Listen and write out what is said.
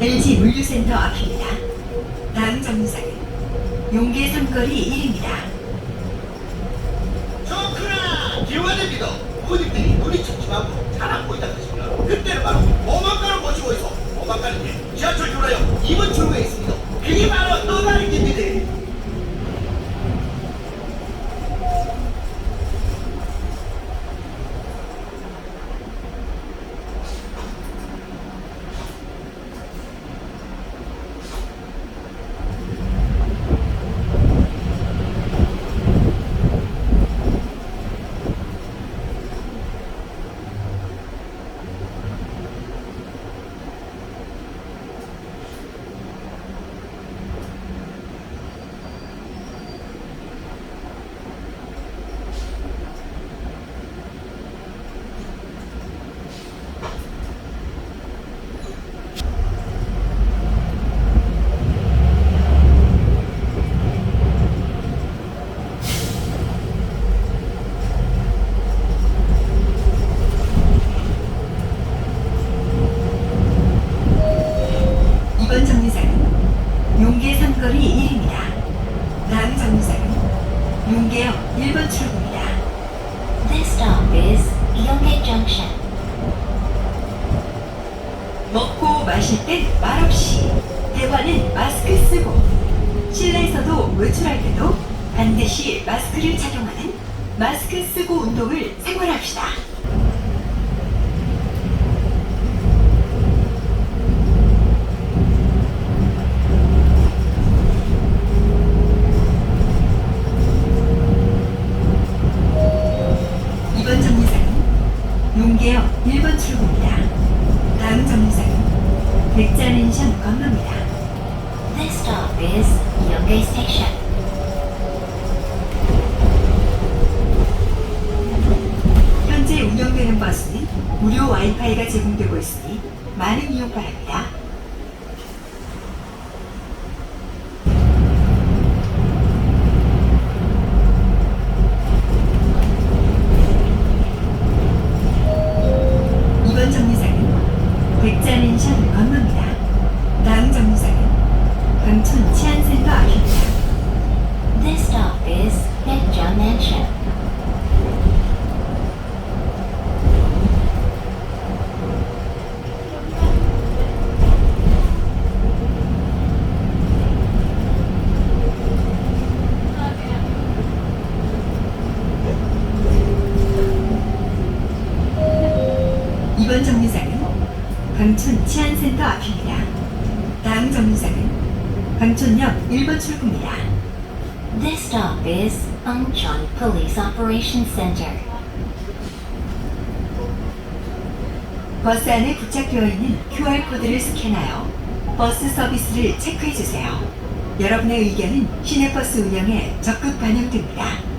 치안센터 앞입니다. 다음 정류장은 용계 삼거리 1입니다. 좋구나. 기원입니다. 부모님들이 눈이 촉촉하고 잘안 보인다 하시면 그때는 바로 오만가를 모시고 있어. 오만가는 게 지하철 출구요 이번 출구에 있습니다 그게 바로 떠나는 길입니다 이번 정류장은 용계 1입니다. 다음 정류장은 용계역 1번 출구입니다. This stop is Yongge Junction. 먹고 마실 땐 말없이 대화는 마스크 쓰고 실내에서도 외출할 때도 반드시 마스크를 착용하는 마스크 쓰고 운동을 생활합시다. 1번 출구입니다. 다음 정류장은 백자맨션 건너입니다. This stop is Yongge Station. 현재 운영되는 버스는 무료 와이파이가 제공되고 있으니 많은 이용 바랍니다. 다음 정류장은 강촌 치안센터 앞입니다. This stop is Baekja Mansion. 이번 정류장은 강촌 치안센터 앞입니다. 다음 정류장은 강촌역 1번 출구입니다. This stop is Angchon Police Operations Center. 버스 안에 부착되어 있는 QR코드를 스캔하여 버스 서비스를 체크해 주세요. 여러분의 의견은 시내버스 운영에 적극 반영됩니다.